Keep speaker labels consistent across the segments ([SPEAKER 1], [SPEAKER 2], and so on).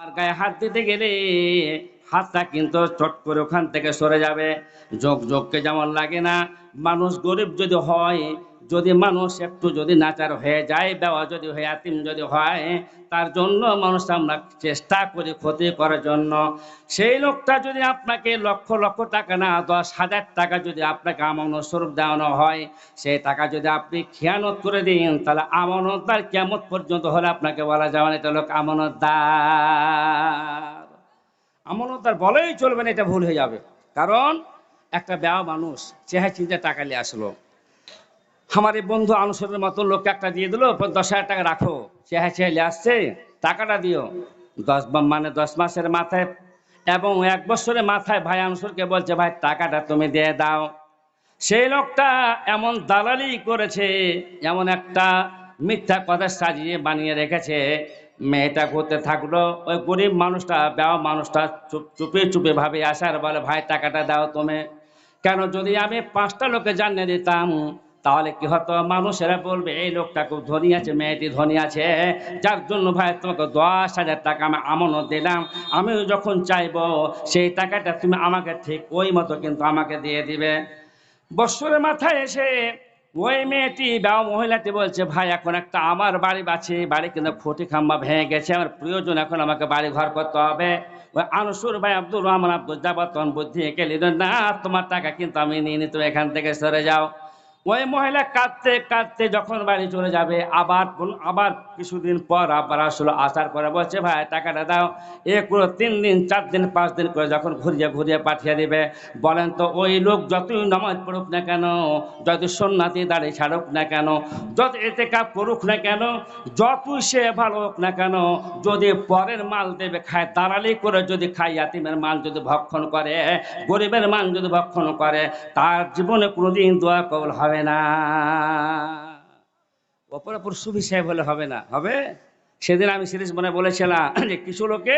[SPEAKER 1] আর গায়ে হাত দিতে গেলে হাতটা কিন্তু চট করে ওখান থেকে সরে যাবে। যোগ যোগকে যেমন লাগে না, মানুষ গরিব যদি হয়, যদি মানুষ একটু যদি নাচার হয়ে যায় দেওয়া যদি হয়, আতিম যদি হয়, তার জন্য মানুষ আমরা চেষ্টা করি ক্ষতি করার জন্য। সেই লোকটা যদি আপনাকে লক্ষ লক্ষ টাকা না, দশ হাজার টাকা যদি আপনাকে আমানত স্বরূপ দেওয়ানো হয়, সেই টাকা যদি আপনি খেয়ানত করে দিন, তাহলে আমানতদার কেমন পর্যন্ত হলে আপনাকে বলা যাবে না, এটা লোক আমানতদার। আমানতদার বলেই চলবে না, এটা ভুল হয়ে যাবে। কারণ একটা বেয়া মানুষ চেহারা চিন্তা টাকা নিয়ে আসলো। আমার এই বন্ধু আনুসরের মতো লোককে একটা দিয়ে দিলো দশ হাজার টাকা রাখো। চেহারা চেহারা আসছে, টাকাটা দিও। দশ মানে দশ মাসের মাথায় এবং এক বছরের মাথায় ভাই আনুসরকে বলছে, ভাই, টাকাটা তুমি দিয়ে দাও। সেই লোকটা এমন দালালি করেছে, এমন একটা মিথ্যা কথা সাজিয়ে বানিয়ে রেখেছে মেয়েটা করতে থাকল, ওই গরিব মানুষটা বেওয়া মানুষটা চুপ, চুপে ভাবে আসার বলে, ভাই, টাকাটা দাও তুমি। কেন যদি আমি পাঁচটা লোকে জানিয়ে দিতাম, তাহলে কি হতো? মানুষেরা বলবে, এই লোকটা খুব ধনী আছে, মেয়েটি ধনী আছে। যার জন্য ভাই, তোমাকে দশ হাজার টাকা আমি আমনও দিলাম। আমি যখন চাইব, সেই টাকাটা তুমি আমাকে ঠিক ওই মতো কিন্তু আমাকে দিয়ে দিবে। বৎসরের মাথায় এসে ওই মেয়েটি বা মহিলাটি বলছে, ভাই, এখন একটা আমার বাড়ি আছে বাড়ি কিন্তু খুঁটি খাম্বা ভেঙে গেছে, আমার প্রয়োজন এখন আমাকে বাড়ি ঘর করতে হবে। ওই আনসুর ভাই আব্দুর রহমান আব্দুল তখন বুদ্ধি এঁকে না, তোমার টাকা কিন্তু আমি নিয়ে নি তুমি এখান থেকে সরে যাও। ওই মহিলা কাঁদতে কাঁদতে যখন বাড়ি চলে যাবে, আবার আবার কিছুদিন পর আবার আসলো, আসার পরে বলছে, ভাই, টাকাটা দাও। এ করে তিন দিন, চার দিন, পাঁচ দিন করে যখন ঘুরিয়ে ঘুরিয়ে পাঠিয়ে দেবে, বলেন তো ওই লোক যতই নামাজ পড়ুক না কেন যত সন্ন্যাতি দাঁড়িয়ে ছাড়ুক না কেন যত এতে কাপ করুক না কেন, যতই সে ভালো হোক না কেন, যদি পরের মাল দেবে, খায়, দালালি করে যদি খায়, ইয়াতিমের মাল যদি ভক্ষণ করে, গরিবের মাল যদি ভক্ষণ করে, তার জীবনে কোনোদিন দোয়া কবল হবে না। অপর অপর সুবিষয় বলে হবে না। হবে? সেদিন আমি সিরিজ মনে বলেছিলাম যে কিছু লোকে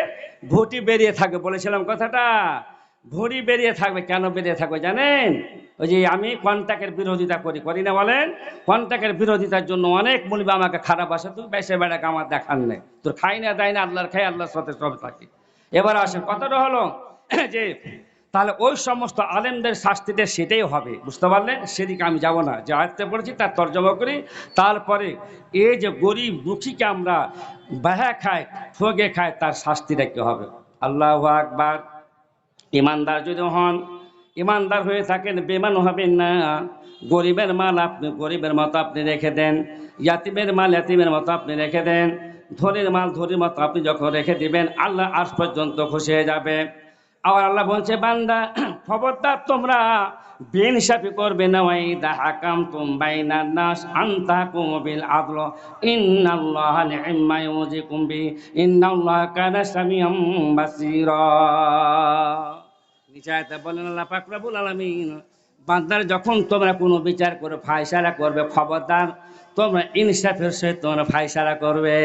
[SPEAKER 1] ভুটি বেরিয়ে থাকবে। বলেছিলাম কথাটা। ভুঁড়ি বেরিয়ে থাকবে, কেন বেরিয়ে থাকবে জানেন? ওই যে আমি কন্ট্যাক্টের বিরোধিতা করি করি না বলেন? কন্ট্যাক্টের বিরোধিতার জন্য অনেক মুনিবা আমাকে খারাপ আসে। তুই বেসে বেড়াকে আমার দেখার নেই। তোর খাই না, দেয় না, আল্লাহর খাই, আল্লাহর সাথে সব থাকি। এবার আসেন, কথাটা হলো যে তাহলে ওই সমস্ত আলেমদের শাস্তিতে সেটাই হবে, বুঝতে পারলেন? সেদিকে আমি যাব না, যে আয়ত্তে পড়েছি তার তর্জমা করি। তারপরে এই যে গরিব দুঃখীকে আমরা বাহা খায় ফোগে খায়, তার শাস্তিটা কি হবে? আল্লাহ আকবার। ইমানদার যদি হন, ইমানদার হয়ে থাকেন বেমান হবেন না। গরিবের মাল আপনি, গরিবের মতো আপনি রেখে দেন। ইয়াতিমের মাল ইয়াতিমের মতো আপনি রেখে দেন। ধনির মাল ধনির মতো আপনি যখন রেখে দিবেন, আল্লাহ আজ পর্যন্ত খুশি হয়ে যাবে। আবার আল্লাহ বলছে, বান্দা, খবরদার তোমরা বেনসাফি করবে না ওই দা হাকাম তুম বাইনা নাস আন্তা কুমবিল আদল। ইন্নাল্লাহ নি'ম্মা ইউজিকুম বি, ইন্নাল্লাহ কানা সামিয়াম বাসীরা। নিচায়তে বলেন, আল্লাহ পাক রব্বুল আলামিন, বান্দার যখন তোমরা কোনো বিচার করে ফায়সালা করবে, খবরদার তোমরা ইনসাফের সহিত তোমরা ফায়সালা করবে।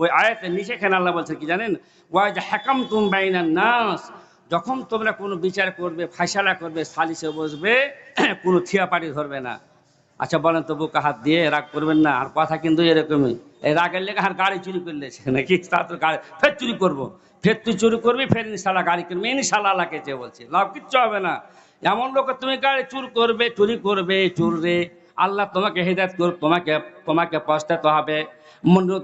[SPEAKER 1] ওই আয়াতের নিচে এখানে আল্লাহ বলছে কি জানেন? ওয়াই যে হাকাম তুম বাইনান নাস। যখন তোমরা কোনো বিচার করবে, ফায়সালা করবে, সালিসে বসবে, কোনো থিয়াপাটি ধরবে না। আচ্ছা বলেন তো, বুকে হাত দিয়ে রাগ করবেন না? আর কথা কিন্তু এরকমই। এই রাগের লেগে আর গাড়ি চুরি করলে নাকি? তা গাড়ি, ফের চুরি করব। ফের তুই চুরি করবি, ফের ইনশাল্লাহ গাড়ি কিনবি। ইনশাল্লাহ আল্লাহকে চেয়ে বলছে। লাভ কিচ্ছু হবে না। এমন লোক তুমি গাড়ি চুর করবে, চুরি করবে চুরবে আল্লাহ তোমাকে হেদায়ত করুক, তোমাকে তোমাকে পস্তাতে হবে।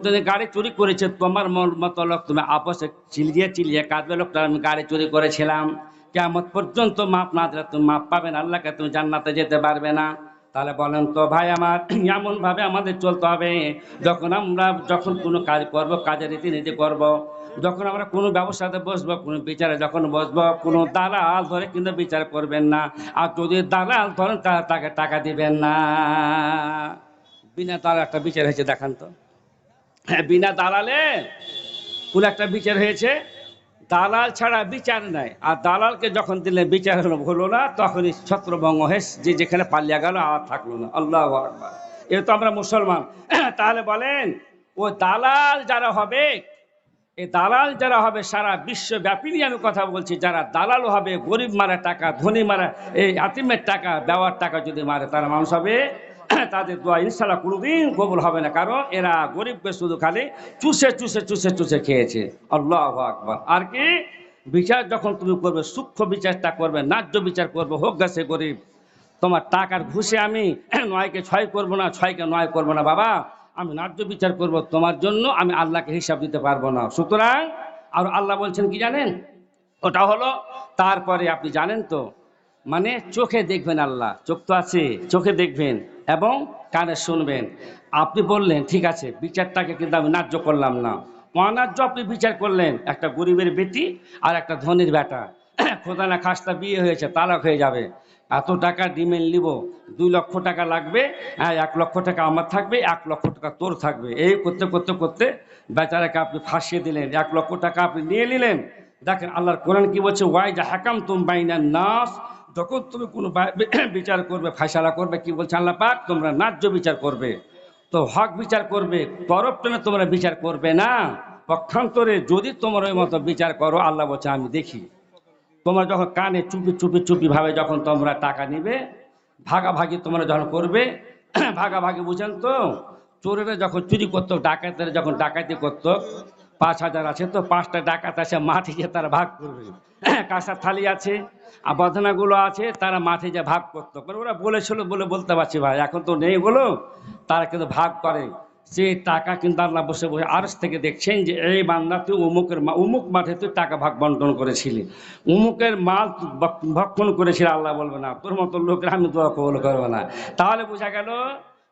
[SPEAKER 1] তুমি গাড়ি চুরি করেছে, তোমার মতো লোক তুমি আপসে চিলিয়ে চিলিয়ে কাঁদবে লোক আমি গাড়ি চুরি করেছিলাম। কেমন পর্যন্ত মাপ না দিলে তুমি মাপ পাবে না, আল্লাহকে তুমি জান্নাতে যেতে পারবে না। তাহলে বলেন তো ভাই আমার এমন ভাবে আমাদের চলতে হবে, যখন আমরা যখন কোনো কাজ করব, কাজের রীতিনীতি করব। যখন আমরা কোনো ব্যবসাতে বসবো, কোনো বিচারে যখন বসবো, কোনো দালাল ধরে কিন্তু বিচার করবেন না আর যদি দালাল ধরেন তাকে টাকা দিবেন না বিনা দালাল একটা বিচার হয়েছে, দেখান তো হ্যাঁ বিনা দালালে কোন একটা বিচার হয়েছে দালাল ছাড়া বিচার নাই। আর দালালকে যখন দিলে বিচার হলো হলো না, তখনই ছত্রভঙ্গ হয়ে যে যেখানে পালিয়ে গেল, আর থাকল না। আল্লাহ এ তো আমরা মুসলমান। তাহলে বলেন, ও দালাল যারা হবে এই দালাল যারা হবে, সারা বিশ্বব্যাপী নিয়ে আমি কথা বলছি। যারা দালাল হবে, গরিব মারা টাকা, ধনী মারা, এই আতিমের টাকা দেওয়ার টাকা যদি মারে, তারা মানুষ হবে তাদের দোয়া ইনশাল্লাহ কোনোদিন কবুল হবে না। কারণ এরা গরিবকে শুধু খালি চুষে চুষে চুষে চুষে খেয়েছে। আল্লাহ আকবার। আর কি? বিচার যখন তুমি করবে, সূক্ষ্ম বিচারটা করবে, ন্যায্য বিচার করবে, হোক গেছে গরিব, তোমার টাকার ঘুষে আমি নয়কে ছয় করব না, ছয়কে নয় করব না, বাবা, আমি ন্যায্য বিচার করব, তোমার জন্য আমি আল্লাহকে হিসাব দিতে পারব না। সুতরাং, আর আল্লাহ বলছেন কি জানেন? ওটা হলো, তারপরে আপনি জানেন তো? মানে চোখে দেখবেন আল্লাহ। চোখ তো আছে, চোখে দেখবেন। এবং কানে শুনবেন। আপনি বললেন, ঠিক আছে, বিচারটাকে কিন্তু আমি ন্যায্য করলাম না। অন্যায্য আপনি বিচার করলেন, একটা গরিবের বেটি আর একটা ধনির বেটা। খোদা না খাস্তা বিয়ে হয়েছে, তালাক হয়ে যাবে। এত টাকা ডিমেল নিব, দুই লক্ষ টাকা লাগবে হ্যাঁ এক লক্ষ টাকা আমার থাকবে, এক লক্ষ টাকা তোর থাকবে। এই করতে করতে করতে বেচারাকে আপনি ফাঁসিয়ে দিলেন, এক লক্ষ টাকা আপনি নিয়ে নিলেন। দেখেন আল্লাহর কোরআন কি বলছে ওয়াই হাকাম তুম বাইনা নাস যখন তুমি কোনো বিচার করবে ফাইসালা করবে, কি বলছে আল্লাহ পাক? তোমরা ন্যায্য বিচার করবে। তো হক বিচার করবে তরফ টেনে তোমরা বিচার করবে না। পক্ষান্তরে যদি তোমরা ওই মতো বিচার করো, আল্লাহ বলছে, আমি দেখি। তোমরা যখন কানে চুপি চুপি চুপি ভাবে যখন তোমরা টাকা নিবে, ভাগাভাগি তোমরা যখন করবে, ভাগাভাগি বুঝেন তো? চোরেরা যখন চুরি করতো, ডাকাতেরা যখন ডাকাতি করতো পাঁচ হাজার আছে তো, পাঁচটা ডাকাত আছে, মাঠে গিয়ে তারা ভাগ করবে। কাঁসার থালি আছে, আবর্জনাগুলো আছে, তারা মাঠে যে ভাগ করতো কারণ ওরা বলেছিল বলে বলতে পারছি ভাই, এখন তো নেই বলো, তারা কিন্তু ভাগ করে। সেই টাকা কিন্তু আল্লাহ বসে বসে আরস থেকে দেখছেন যে, এই বান্দা তুই উমুকের মা- উমুক মাঠে তুই টাকা ভাগ বন্টন করেছিলি। উমুকের মাল ভক্ষণ করেছিল, আল্লাহ বলবে না, তোর মতো লোকের আমি দোয়া কবল করব না। তাহলে বোঝা গেল,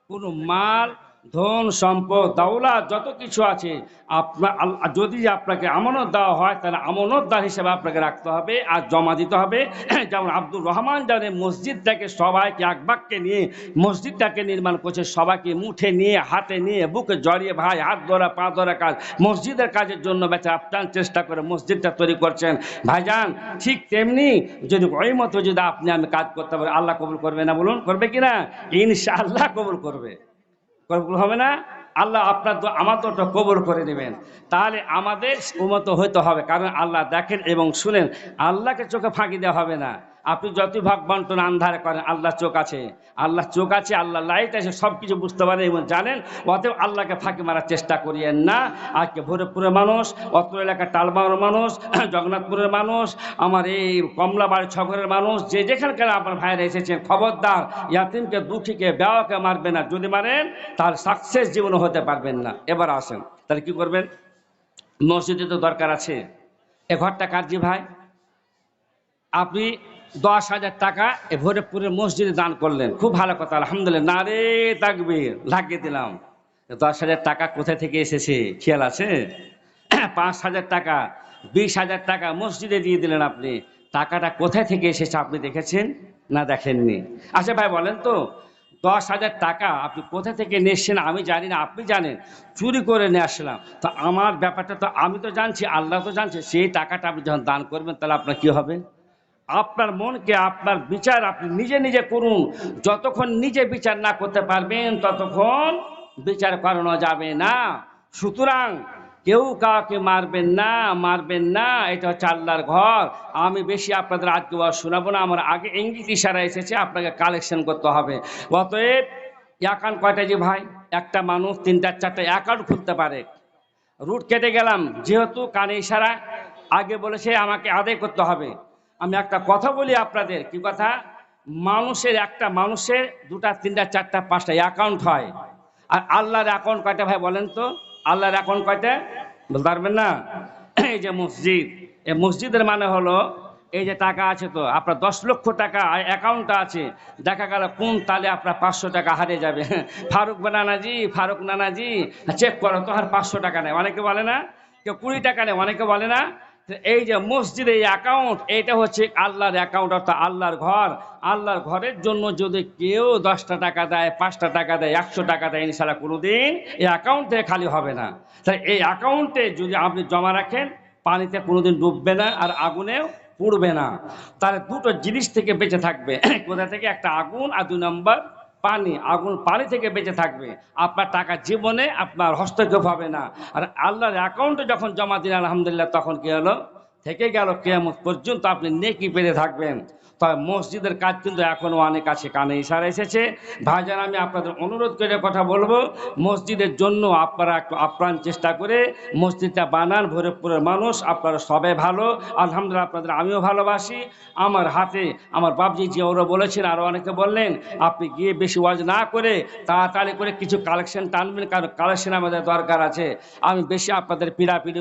[SPEAKER 1] কোনো মাল ধন, সম্পদ দাওলা যত কিছু আছে আপনার যদি আপনাকে আমানত দেওয়া হয়, তাহলে আমানতদার হিসেবে আপনাকে রাখতে হবে আর জমা দিতে হবে। যেমন আব্দুর রহমান জানে, মসজিদটাকে সবাইকে একবাককে নিয়ে, মসজিদটাকে নির্মাণ করছে সবাইকে মুঠে নিয়ে, হাতে নিয়ে, বুকে জড়িয়ে, ভাই, হাত ধরা, পা ধরা কাজ। মসজিদের কাজের জন্য বেচা আপ্রাণ চেষ্টা করে মসজিদটা তৈরি করছেন। ভাইজান, ঠিক তেমনি যদি ওই মতো যদি আপনি আমি কাজ করতে পারি, আল্লাহ কবুল করবে না বলুন? করবে কি না? ইনশাআল্লাহ কবুল করবে। কবুল হবে না। আল্লাহ আপনার আমার ওটা কবুল করে নেবেন। তাহলে আমাদের উমত হইতে হবে। কারণ আল্লাহ দেখেন এবং শুনেন। আল্লাহকে চোখে ফাঁকি দেওয়া হবে না। আপনি যতই ভাগ বন্টন আন্ধারে করেন আল্লাহ চোখ আছে। আল্লাহ চোখ আছে, আল্লাহ লাইট আছে সব কিছু বুঝতে পারেন এবং জানেন। অতএব আল্লাহকে ফাঁকি মারার চেষ্টা করিয়েন না। আজকে ভৈরবপুরের মানুষ, অত্র এলাকার টালবাংলার মানুষ, জগন্নাথপুরের মানুষ, আমার এই কমলাবাড়ি ছগরের মানুষ, যে যেখানকার আপনার ভাইরা এসেছেন, খবরদার, ইয়াতিমকে, দুঃখীকে বেওয়াকে মারবে না। যদি মারেন, তার সাকসেস জীবনে হতে পারবেন না। এবার আসেন, তাহলে কি করবেন? মসজিদে তো দরকার আছে। এ ঘরটা কার্জি ভাই? আপনি দশ হাজার টাকা এ ভৈরবপুরের মসজিদে দান করলেন। খুব ভালো কথা, আলহামদুলিল্লাহ। না রে তাকবীর লাগিয়ে দিলাম। দশ হাজার টাকা কোথা থেকে এসেছে? খেয়াল আছে? পাঁচ হাজার টাকা, বিশ হাজার টাকা মসজিদে দিয়ে দিলেন আপনি। টাকাটা কোথায় থেকে এসেছে আপনি দেখেছেন না দেখেননি? আচ্ছা ভাই, বলেন তো, দশ হাজার টাকা আপনি কোথা থেকে নিয়ে এসছেন আমি জানি না, আপনি জানেন, চুরি করে নিয়ে আসলাম। তো আমার ব্যাপারটা তো আমি তো জানছি, আল্লাহ তো জানছে, সেই টাকাটা আপনি যখন দান করবেন তাহলে আপনার কি হবে? আপনার মনকে, আপনার বিচার আপনি নিজে নিজে করুন। যতক্ষণ নিজে বিচার না করতে পারবেন, ততক্ষণ বিচার করানো যাবে না। সুতরাং কেউ কাউকে মারবেন না মারবেন না, এটা হচ্ছে আল্লাহর ঘর। আমি বেশি আপনাদের আজকে শোনাবো না, আমার আগে ইঙ্গিত ইশারা এসেছে, আপনাকে কালেকশন করতে হবে। অতএব অ্যাকাউন্ট কয়টা যে ভাই? একটা মানুষ তিনটা, চারটা অ্যাকাউন্ট খুলতে পারে। রুট কেটে গেলাম, যেহেতু কানে ইশারা, আগে বলেছে আমাকে আদায় করতে হবে। আমি একটা কথা বলি আপনাদের, কি কথা? মানুষের একটা মানুষের দুটা, তিনটা, চারটা, পাঁচটা অ্যাকাউন্ট হয়। আর আল্লাহর অ্যাকাউন্ট কয়টা ভাই বলেন তো? আল্লাহর অ্যাকাউন্ট কয়টা? বলতে পারবেন না? এই যে মসজিদ, এই মসজিদের মানে হলো এই যে টাকা আছে তো, আপনার দশ লক্ষ টাকা অ্যাকাউন্টটা আছে, দেখা গেল কোন তালে আপনার পাঁচশো টাকা হারিয়ে যাবে। ফারুক নানাজি ফারুক নানাজি চেক করো, তো আর পাঁচশো টাকা নেই। অনেকে বলে না, কেউ কুড়ি টাকা নেই, অনেকে বলে না এই যে মসজিদ অ্যাকাউন্ট এটা হচ্ছে আল্লাহর অ্যাকাউন্ট অর্থাৎ আল্লাহর ঘর। আল্লাহর ঘরের জন্য যদি কেউ দশটা টাকা দেয়, পাঁচটা টাকা দেয়, একশো টাকা দেয় ইনশাল্লাহ কোনোদিন এই অ্যাকাউন্ট খালি হবে না। তাই এই অ্যাকাউন্টে যদি আপনি জমা রাখেন, পানিতে কোনোদিন ডুববে না আর আগুনেও পুড়বে না। তাহলে দুটো জিনিস থেকে বেঁচে থাকবে। কোথা থেকে? একটা আগুন আর দুই নম্বর পানি, আগুন পানি থেকে বেঁচে থাকবে। আপনার টাকা জীবনে আপনার হস্তক্ষেপ হবে না। আর আল্লাহর অ্যাকাউন্টে যখন জমা দিন আলহামদুলিল্লাহ, তখন কি হলো? থেকে গেল, কেয়ামত পর্যন্ত আপনি নেকি পেতে থাকবেন। তবে মসজিদের কাজ কিন্তু এখনও অনেক আছে, কানে ইশারা এসেছে। ভাইজান, আমি আপনাদের অনুরোধ করে কথা বলব। মসজিদের জন্য আপনারা একটু আপ্রাণ চেষ্টা করে মসজিদটা বানান, ভৈরবপুরের মানুষ, আপনারা সবাই ভালো। আলহামদুলিল্লাহ আপনাদের আমিও ভালোবাসি। আমার হাতে, আমার বাবজি জি ওরা বলেছেন আরও অনেকে বললেন, আপনি গিয়ে বেশি ওয়াজ না করে তাড়াতাড়ি করে কিছু কালেকশন টানবেন, কারণ কালেকশন আমাদের দরকার আছে। আমি বেশি আপনাদের পিড়াপিড়ি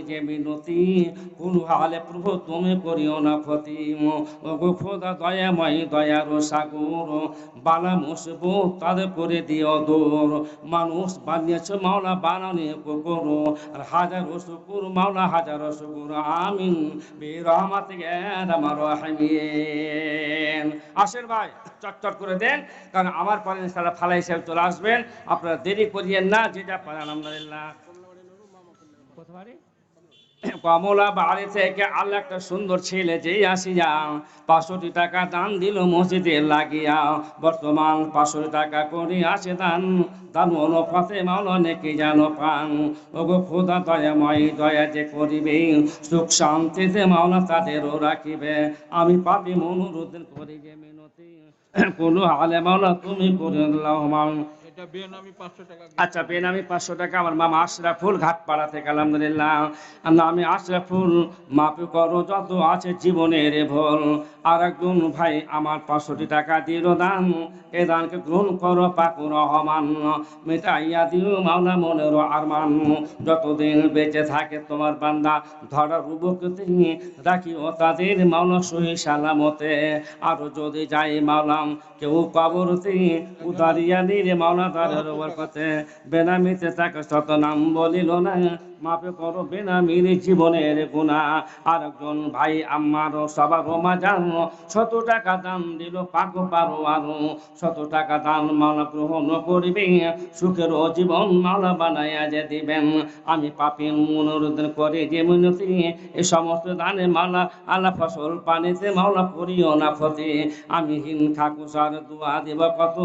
[SPEAKER 1] যে মিনতি কোন হালে প্রভু তুমি করিও না ক্ষতি। ওগো খোদা দয়া মাই দয়ার সাগর বালা মুসবো তাদের করে দিও দূর। মানুষ বানিয়েছে মাওলা বানানি কুকুর আর হাজার শুকুর মাওলা হাজার শুকুর। আমিন বেরহমাত আমার রহিমিন। আসেন ভাই চটচট করে দেন কারণ আমার পরে ইনশাআল্লাহ ফালা হিসাবে চলে আসবেন। আপনারা দেরি করিয়েন না যেটা পারেন আলহামদুলিল্লাহ। বাড়ি? কমলা বাড়ি থেকে আল্লাহ একটা সুন্দর ছেলে যেই আসিয়া পাঁচশোটি টাকা দান দিল মসজিদে লাগিয়া। বর্তমান পাঁচশো টাকা করে আছে দান দান অনুপাতে মাল অনেকে যেন পান। ওগো খোদা দয়াময়, দয়া যে করিবে, সুখ শান্তিতে মাওলা তাদেরও রাখিবে। আমি পাপি করি যে মিনতি। কোনো হালে মাওলা তুমি করে আল্লাহ আচ্ছা বেনামি পাঁচশো টাকা। আমার মামা আশরাফুল ঘাটপাড়া থেকে, আলহামদুলিল্লাহ। আর আমি আশরাফুল মাপি করো, যত আছে জীবনের ভোল। আর একজন ভাই, আমার পাঁচশোটি টাকা দিল দান। এ দানকে গ্রহণ করো পাকুর রহমান। মেটাইয়া দিও মাওলা মনের আরমান। যতদিন বেঁচে থাকে তোমার বান্দা, ধরা রুবকতে রাখি ও তাদের মাওলা সহি সালামতে। আরও যদি যাই মাওলাম, কেউ কবরতে উদারিয়া নিরে মাওলা তারের পথে বেনামিতে তাকে শত নাম বলিল না। মাপে করো বেনামির জীবনের গুণা আর একজন ভাই আমার সবার মাজান, শত টাকা দান দিল পাক পারো আরও শত টাকা দান মালা গ্রহণ করিবে, সুখের জীবন মালা বানাইয়া যে দিবেন। আমি পাপি মনোরোধ করে যে মিনতি এই সমস্ত দানে মালা, আলা ফসল পানিতে মাওলা করিও না ক্ষতি আমি হিন ঠাকুসার দোয়া দেব কত,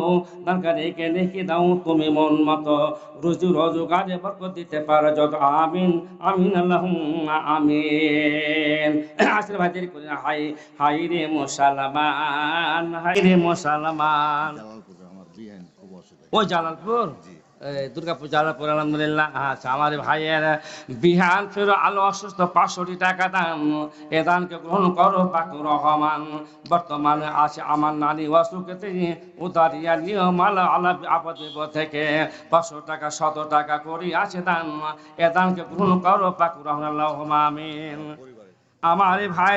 [SPEAKER 1] দরকার রেখে রেখে দাও তুমি মন মতো। রুজু রোজগারে বরকত দিতে পারো যত আমিন আমিন আল্লাহ আমিন। আসলে ভাই দেরি করি না। হাই হাই রে মুসালমান হাই রে মুসালমান। ওই জালালপুর?
[SPEAKER 2] জি।
[SPEAKER 1] এই দুর্গাপুর জালালপুর আলহামদুলিল্লাহ। আচ্ছা আমার ভাইয়ের বিহান ফেরো আলো অসুস্থ পাঁচশোটি টাকা দাম এ দানকে গ্রহণ করো পাকুর রহমান। বর্তমানে আছে আমার নানি অসুখেতে উদারিয়া নিয়মালা আলা আপদ বিপদ থেকে পাঁচশো টাকা শত টাকা করি আছে দান। এ দানকে গ্রহণ করো পাকুর রহমান আল্লাহ আমিন। আমার ভাই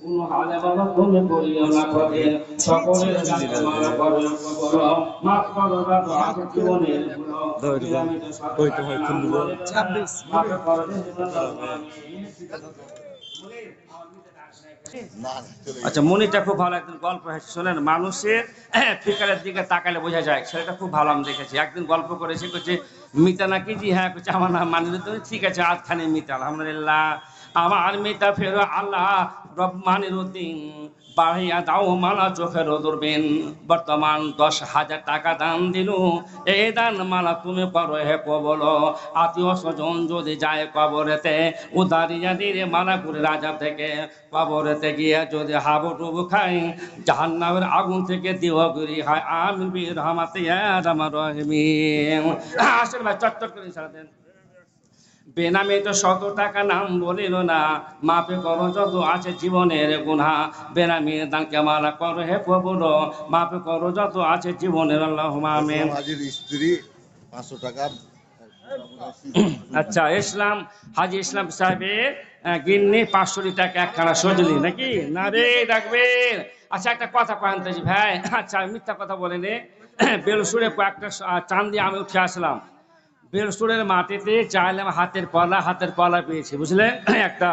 [SPEAKER 1] কোন তুমি না সকলের জানে করো মাফ করো জীবনের
[SPEAKER 3] হয়
[SPEAKER 1] মাফ করো আচ্ছা মনিটা খুব ভালো একদিন গল্প হয়েছে। শোনেন মানুষের ফিকারের দিকে তাকালে বোঝা যায়। সেটা খুব ভালো আমি দেখেছি। একদিন গল্প করেছে করছে মিতা নাকি? জি হ্যাঁ করছে আমার নাম মানিরুদ্দিন ঠিক আছে আধখানে মিতা। আলহামদুলিল্লাহ। আমার মিতা ফের আল্লাহ রব মানিরুদ্দিন বাড়িয়া দাও মালা চোখের দূরবীন বর্তমান দশ হাজার টাকা দান দিল। এই দান মালা তুমি করো হে কবল আত্মীয় স্বজন যদি যায় কবরেতে, উদারিয়া দিয়ে মালা করে রাজা থেকে কবরেতে গিয়ে যদি হাবুডুবু খাই জাহান্নামের আগুন থেকে দিওয়াগুরি হয়। আমি রহমাতে রহিমিন। আসেন ভাই চট্টর করে ইশারা দেন। বেনামে তো শত টাকা নাম বলিল না। মাপে করো যত আছে জীবনের গুণা বেনামির দান কেমালা করো হে প্রভুর। মাপে করো যত আছে জীবনের আল্লাহ
[SPEAKER 2] হাজির স্ত্রী পাঁচশো টাকা।
[SPEAKER 1] আচ্ছা ইসলাম হাজি ইসলাম সাহেবের গিন্নি পাঁচশো টাকা একখানা সজলি নাকি? না রে ডাকবেন আচ্ছা একটা কথা কয়েন ভাই। আচ্ছা মিথ্যা কথা বলেনি। বেলসুরে কয়েকটা আহ, চাঁদি আমি উঠে আসলাম। বেলসুরের মাটিতে চাইলাম হাতের পলা হাতের পলা পেয়েছি, বুঝলে? একটা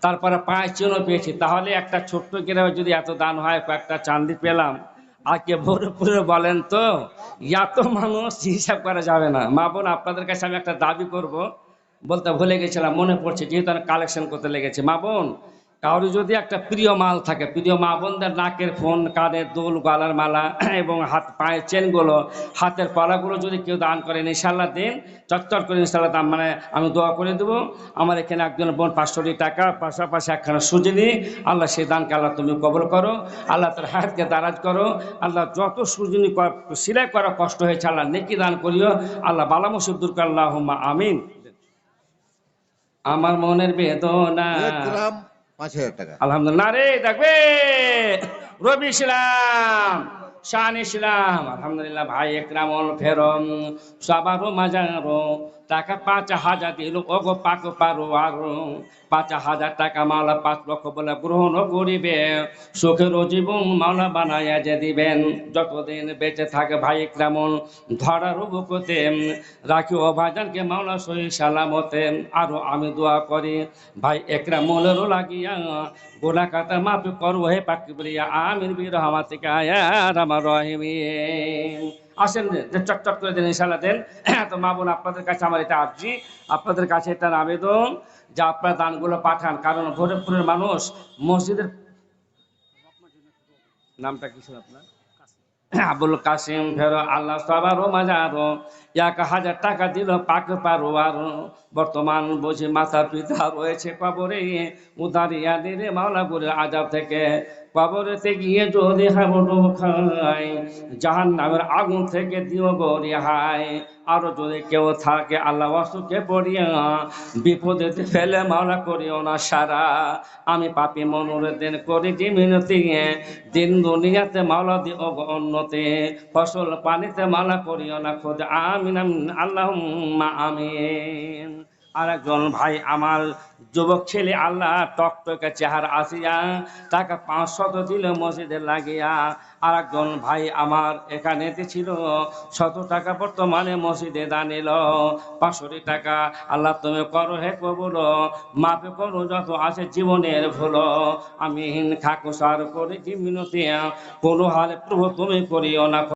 [SPEAKER 1] তারপরে পায়ের চিহ্ন পেয়েছি। তাহলে একটা ছোট্ট গ্রামে যদি এত দান হয়, কয়েকটা চাঁদি পেলাম। আর কে ভোরপুরে বলেন তো, এত মানুষ হিসাব করা যাবে না। মা বোন, আপনাদের কাছে আমি একটা দাবি করব। বলতে ভুলে গেছিলাম, মনে পড়ছে, যেহেতু কালেকশন করতে লেগেছি। মা বোন কারও যদি একটা প্রিয় মাল থাকে, প্রিয় মা বোনদের নাকের ফোন কানের দুল, গলার মালা এবং হাত, পায়ের চেনগুলো, হাতের পালাগুলো যদি কেউ দান করেন ইনশাল্লাহ দিন, চটচট করে ইনশাল্লাহ দাম মানে আমি দোয়া করে দেবো। আমার এখানে একজন বোন পাঁচশো টাকা, পাশাপাশি একখানা সুজিনি। আল্লাহ সেই দানকে আল্লাহ তুমি কবল করো, আল্লাহ তার হাতকে দারাজ করো, আল্লাহ যত সুজিনি সিলাই করা কষ্ট হয়েছে, আল্লাহ নেকি দান করিও। আল্লাহ বালামসুর দুর্গ আল্লাহ আমিন। আমার মনের বেদনা। আলহামদুলিল্লাহ। রে রবি ইসলাম ইসলাম আলহামদুলিল্লাহ ভাই একরামল ফেরম সবারও মাজারো টাকা পাঁচ হাজার দিল। ওগো পাক পারো আরও। পাঁচ হাজার টাকা মালা পাঁচ লক্ষ বলে গ্রহণ করিবে। সুখের জীবন মালা বানাইয়া যে দিবেন। যতদিন বেঁচে থাকে ভাই একরামল ধরার বুকতে রাখি ও ভাইজানকে মাওলা সহি সালামতে। আরও আমি দোয়া করি, ভাই একরামলেরও লাগিয়া। গোলা কাতা মাফ করো হে পাকি বলিয়া আমির বীর রহমাতিকা আমার রহিমিন আসেন যে চটচট করে দেন ইনশাল্লাহ দেন। তো মা বোন আপনাদের কাছে আমার এটা আর্জি। আপনাদের কাছে এটা আবেদন যে আপনারা দানগুলো পাঠান। কারণ ভোরপুরের মানুষ মসজিদের নামটা কি ছিল আপনার? আবুল কাসিম ফেরো, আল্লাহ সবারও এক হাজার টাকা দিল পাক পারো আরও বর্তমান বুঝি মাতা পিতা রয়েছে কবরে। উদারিয়া দিলে মাওলা করে আজাব থেকে কবরেতে গিয়ে যদি হাবুডু খাই জাহান নামের আগুন থেকে দিও গরি হাই আরও যদি কেউ থাকে, আল্লাহ অসুখে পড়িয়া, বিপদে ফেলে মাওলা করিও না সারা। আমি পাপি মনোরে দিন করি যে মিনতি দিন দুনিয়াতে মাওলা দিও উন্নতি ফসল পানিতে মালা করিও না খোঁজ আমিন আল্লাহ আমিন। আর একজন ভাই আমার যুবক ছেলে, আল্লাহ টকটকে চেহারা আসিয়া টাকা পাঁচশত দিল মসজিদে লাগিয়া। আর একজন ভাই আমার এখানেতে ছিল, শত টাকা বর্তমানে মসজিদে দানিল পাঁচশোটি টাকা, আল্লাহ তুমি করো হে কবুল মাপে করো যত আছে জীবনের ভুল। আমি খাকুসার করে কি মিনতি, কোনো হালে প্রভু তুমি করিও না।